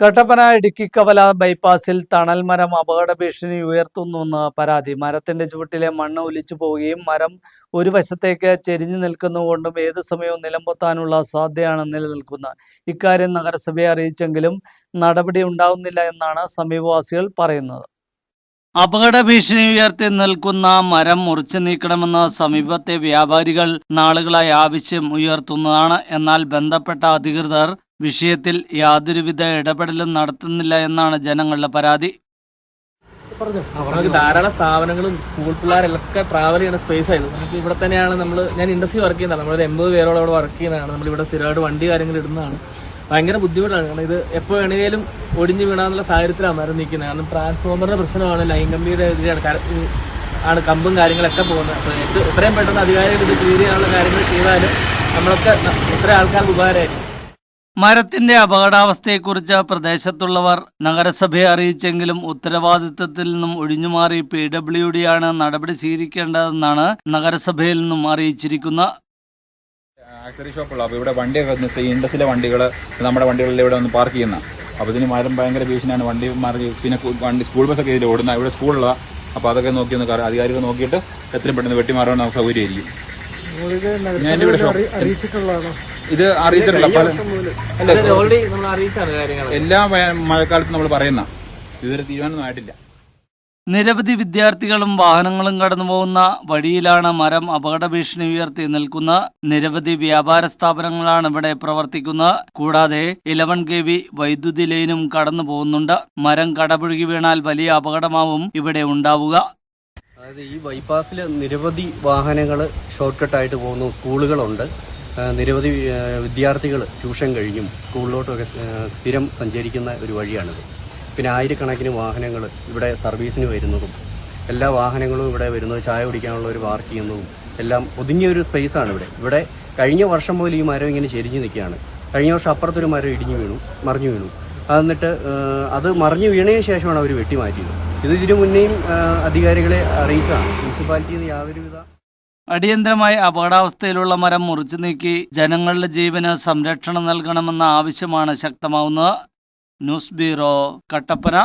കട്ടപ്പന ഇടുക്കിക്കവല ബൈപ്പാസിൽ തണൽ മരം അപകട ഭീഷണി ഉയർത്തുന്നുവെന്ന് പരാതി. മരത്തിന്റെ ചുവട്ടിലെ മണ്ണ് ഒലിച്ചു പോവുകയും മരം ഒരു വശത്തേക്ക് ചെരിഞ്ഞു നിൽക്കുന്നതുകൊണ്ടും ഏത് സമയവും നിലംപൊത്താനുള്ള സാധ്യതയാണ് നിലനിൽക്കുന്നത്. ഇക്കാര്യം നഗരസഭയെ അറിയിച്ചെങ്കിലും നടപടി ഉണ്ടാവുന്നില്ല എന്നാണ് സമീപവാസികൾ പറയുന്നത്. അപകട ഭീഷണി ഉയർത്തി നിൽക്കുന്ന മരം മുറിച്ചു നീക്കണമെന്ന് സമീപത്തെ വ്യാപാരികൾ നാളുകളായി ആവശ്യം ഉയർത്തുന്നതാണ്. എന്നാൽ ബന്ധപ്പെട്ട അധികൃതർ വിഷയത്തിൽ യാതൊരുവിധ ഇടപെടലും നടത്തുന്നില്ല എന്നാണ് ജനങ്ങളുടെ പരാതി. ധാരാളം സ്ഥാപനങ്ങളും സ്കൂൾ പിള്ളേരൊക്കെ ട്രാവൽ ചെയ്യുന്ന സ്പേസ് ആയിരുന്നു. നമുക്ക് ഇവിടെ തന്നെയാണ് നമ്മൾ ഞാൻ ഇൻഡസ്ട്രി വർക്ക് ചെയ്യുന്നതാണ്. നമ്മളൊരു എൺപത് പേരോട് അവിടെ വർക്ക് ചെയ്യുന്നതാണ്. നമ്മൾ ഇവിടെ സ്ഥിരമായിട്ട് വണ്ടി കാര്യങ്ങൾ ഇടുന്നതാണ്. ഭയങ്കര ബുദ്ധിമുട്ടാണ്. കാരണം ഇത് എപ്പോൾ വേണമെങ്കിലും ഒടിഞ്ഞു വീണാന്നുള്ള സാഹചര്യത്തിലാണ് മരം നിൽക്കുന്നത്. കാരണം ട്രാൻസ്ഫോമറിന്റെ പ്രശ്നമാണ്. ലൈൻ കമ്പിയുടെ ആണ് കമ്പും കാര്യങ്ങളൊക്കെ പോകുന്നത്. അപ്പോൾ എത്രയും പെട്ടെന്ന് അധികാരികൾ ഇത് ചെയ്യാനുള്ള കാര്യങ്ങൾ ചെയ്താലും നമ്മളൊക്കെ എത്ര ആൾക്കാർക്ക് ഉപകാരമായിരിക്കും. മരത്തിന്റെ അപകടാവസ്ഥയെക്കുറിച്ച് പ്രദേശത്തുള്ളവർ നഗരസഭയെ അറിയിച്ചെങ്കിലും ഉത്തരവാദിത്തത്തിൽ നിന്നും ഒഴിഞ്ഞുമാറി പി ഡബ്ല്യു ഡി ആണ് നടപടി സ്വീകരിക്കേണ്ടതെന്നാണ് നഗരസഭയിൽ നിന്നും അറിയിച്ചിരിക്കുന്നത് ആക്സറി ഷോപ്പുള്ള അപ്പോൾ ഇവിടെ വണ്ടിയൊക്കെ ഇൻഡസിലെ വണ്ടികൾ നമ്മുടെ വണ്ടികളിൽ ഇവിടെ ഒന്ന് പാർക്ക് ചെയ്യുന്ന. അപ്പോൾ ഇതിന് മരം ഭയങ്കര ഭീഷണിയാണ്. വണ്ടി മാറി പിന്നെ വണ്ടി സ്കൂൾ ബസ്സൊക്കെ ഇതിൽ ഓടുന്ന ഇവിടെ സ്കൂളുള്ള അപ്പോൾ അതൊക്കെ നോക്കി ഒന്ന് അധികാരികൾ നോക്കിയിട്ട് എത്രയും പെട്ടെന്ന് വെട്ടിമാറാൻ നമുക്ക് സൗകര്യമായിരിക്കും ഞാൻ ഇവിടെ ഇത് അറിയിച്ചിട്ടില്ല പല എല്ലാ മഴക്കാലത്തും നമ്മൾ പറയുന്ന ഇതൊരു തീരുമാനമൊന്നും ആയിട്ടില്ല. നിരവധി വിദ്യാർത്ഥികളും വാഹനങ്ങളും കടന്നുപോകുന്ന വഴിയിലാണ് മരം അപകട ഭീഷണി ഉയർത്തി നിൽക്കുന്ന നിരവധി വ്യാപാര സ്ഥാപനങ്ങളാണ് ഇവിടെ പ്രവർത്തിക്കുന്നത്. കൂടാതെ ഇലവൻ കെ വി വൈദ്യുതി ലൈനും കടന്നു പോകുന്നുണ്ട്. മരം കടപുഴുകി വീണാൽ വലിയ അപകടമാവും ഇവിടെ ഉണ്ടാവുക. അതായത് ഈ ബൈപ്പാസിൽ നിരവധി വാഹനങ്ങൾ ഷോർട്ട് കട്ടായിട്ട് പോകുന്നു സ്കൂളുകളുണ്ട്. നിരവധി വിദ്യാർത്ഥികൾ ട്യൂഷൻ കഴിഞ്ഞും സ്കൂളിലോട്ടൊക്കെ സ്ഥിരം സഞ്ചരിക്കുന്ന ഒരു വഴിയാണിത്. പിന്നെ ആയിരക്കണക്കിന് വാഹനങ്ങൾ ഇവിടെ സർവീസിന് വരുന്നതും എല്ലാ വാഹനങ്ങളും ഇവിടെ വരുന്നത് ചായ കുടിക്കാനുള്ള ഒരു പാർക്ക് ചെയ്യുന്നതും എല്ലാം ഒതുങ്ങിയൊരു സ്പേസാണ് ഇവിടെ ഇവിടെ കഴിഞ്ഞ വർഷം മുതൽ ഈ മരം ഇങ്ങനെ ചെരിഞ്ഞു നിൽക്കുകയാണ്. കഴിഞ്ഞ വർഷം അപ്പുറത്തൊരു മരം ഇടിഞ്ഞു വീണു മറിഞ്ഞു വീണു. എന്നിട്ട് അത് മറിഞ്ഞു വീണതിന് ശേഷമാണ് അവർ വെട്ടിമാറ്റിയത്. ഇത് ഇതിനു മുന്നേയും അധികാരികളെ അറിയിച്ചതാണ്. മുനിസിപ്പാലിറ്റിയിൽ നിന്ന് യാതൊരുവിധ അടിയന്തരമായി അപകടാവസ്ഥയിലുള്ള മരം മുറിച്ചു നീക്കി ജനങ്ങളുടെ ജീവന് സംരക്ഷണം നൽകണമെന്ന ആവശ്യമാണ് ശക്തമാവുന്നത്. News bureau Kattappana.